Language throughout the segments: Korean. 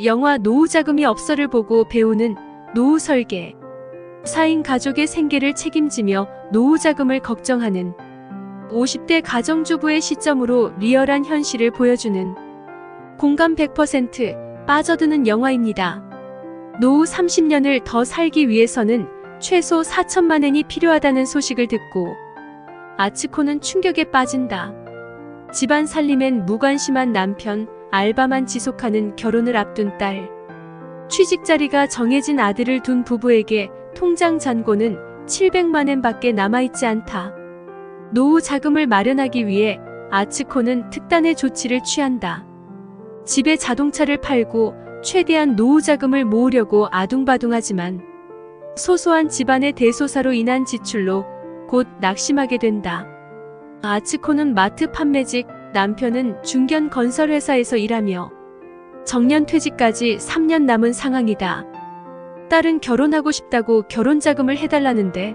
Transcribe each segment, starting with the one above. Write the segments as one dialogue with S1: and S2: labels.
S1: 영화 노후 자금이 없어를 보고 배우는 노후 설계. 4인 가족의 생계를 책임지며 노후 자금을 걱정하는 50대 가정주부의 시점으로 리얼한 현실을 보여주는 공감 100% 빠져드는 영화입니다. 노후 30년을 더 살기 위해서는 최소 4천만 엔이 필요하다는 소식을 듣고 아츠코는 충격에 빠진다. 집안 살림엔 무관심한 남편, 알바만 지속하는 결혼을 앞둔 딸. 취직 자리가 정해진 아들을 둔 부부에게 통장 잔고는 700만 엔 밖에 남아있지 않다. 노후 자금을 마련하기 위해 아츠코는 특단의 조치를 취한다. 집에 자동차를 팔고 최대한 노후 자금을 모으려고 아둥바둥하지만 소소한 집안의 대소사로 인한 지출로 곧 낙심하게 된다. 아츠코는 마트 판매직, 남편은 중견 건설회사에서 일하며 정년 퇴직까지 3년 남은 상황이다. 딸은 결혼하고 싶다고 결혼 자금을 해달라는데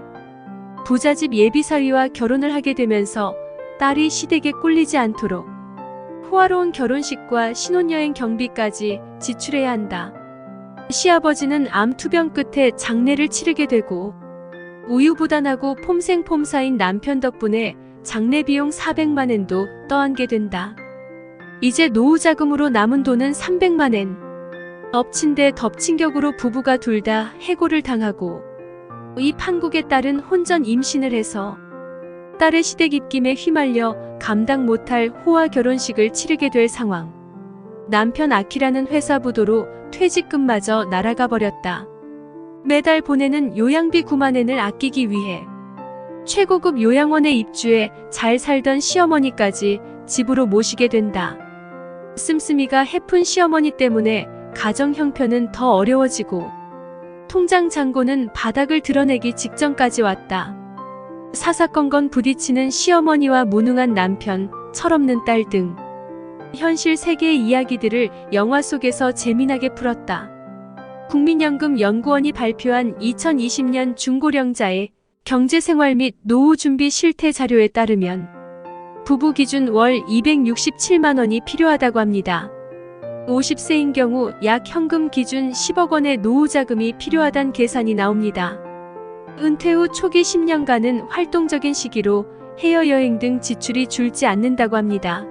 S1: 부잣집 예비사위와 결혼을 하게 되면서 딸이 시댁에 꿀리지 않도록 호화로운 결혼식과 신혼여행 경비까지 지출해야 한다. 시아버지는 암 투병 끝에 장례를 치르게 되고 우유부단하고 폼생폼사인 남편 덕분에 장례 비용 400만 엔도 떠안게 된다. 이제 노후 자금으로 남은 돈은 300만 엔. 엎친 데 덮친 격으로 부부가 둘 다 해고를 당하고 이 판국의 딸은 혼전 임신을 해서 딸의 시댁 입김에 휘말려 감당 못할 호화 결혼식을 치르게 될 상황. 남편 아키라는 회사 부도로 퇴직금마저 날아가 버렸다. 매달 보내는 요양비 9만 엔을 아끼기 위해 최고급 요양원에 입주해 잘 살던 시어머니까지 집으로 모시게 된다. 씀씀이가 해픈 시어머니 때문에 가정 형편은 더 어려워지고 통장 잔고는 바닥을 드러내기 직전까지 왔다. 사사건건 부딪히는 시어머니와 무능한 남편, 철없는 딸 등 현실 세계의 이야기들을 영화 속에서 재미나게 풀었다. 국민연금 연구원이 발표한 2020년 중고령자의 경제생활 및 노후 준비 실태 자료에 따르면 부부 기준 월 267만 원이 필요하다고 합니다. 50세인 경우 약 현금 기준 10억 원의 노후 자금이 필요하단 계산이 나옵니다. 은퇴 후 초기 10년간은 활동적인 시기로 해외 여행 등 지출이 줄지 않는다고 합니다.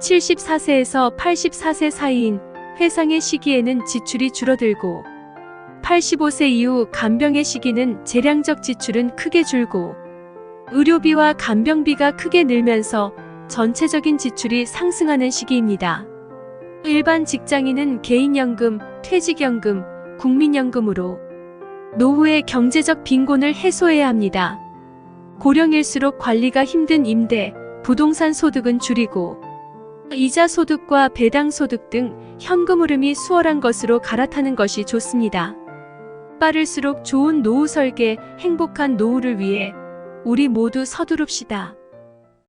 S1: 74세에서 84세 사이인 회상의 시기에는 지출이 줄어들고 85세 이후 간병의 시기는 재량적 지출은 크게 줄고 의료비와 간병비가 크게 늘면서 전체적인 지출이 상승하는 시기입니다. 일반 직장인은 개인연금, 퇴직연금, 국민연금으로 노후의 경제적 빈곤을 해소해야 합니다. 고령일수록 관리가 힘든 임대, 부동산 소득은 줄이고 이자 소득과 배당 소득 등 현금 흐름이 수월한 것으로 갈아타는 것이 좋습니다. 빠를수록 좋은 노후 설계, 행복한 노후를 위해 우리 모두 서두릅시다.